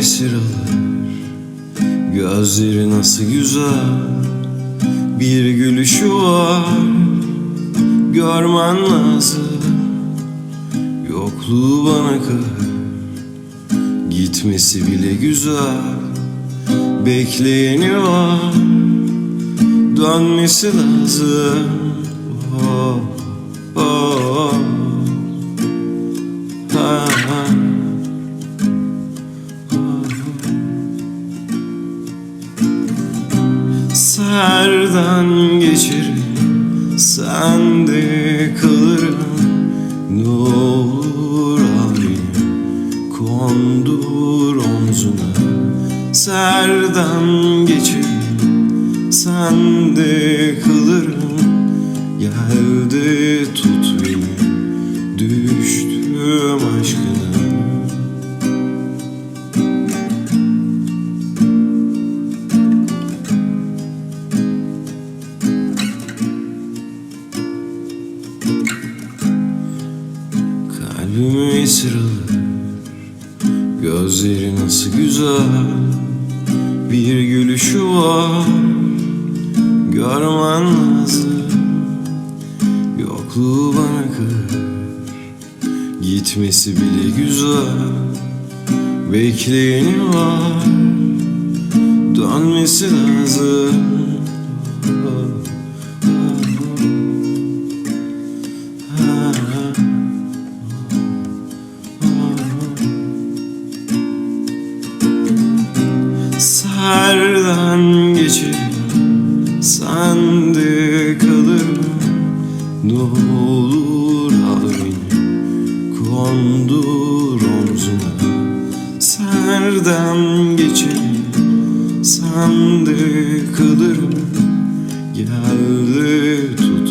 esir alır Gözleri nasıl güzel Bir gülüşü var. Görmen lazım Yokluğu bana kır Gitmesi bile güzel Bekleyeni var. Dönmesi lazım. Oh, Serden geçerim Sen de kalırım Ne olur al beni Kondur omzuna. Serden geçerim Sen de kalırım Gel tut beni Düştüm Kalbimi esir Gözleri nasıl güzel. Bir gülüşü var. Görmen lazım. Yokluğu bana kır. Gitmesi bile güzel. Bekleyeni var. Dönmesi lazım Serden geçerim Sen de kalırım Ne olur al beni Kondur omzuna. Serden geçerim Sen de kalırım Gel de tut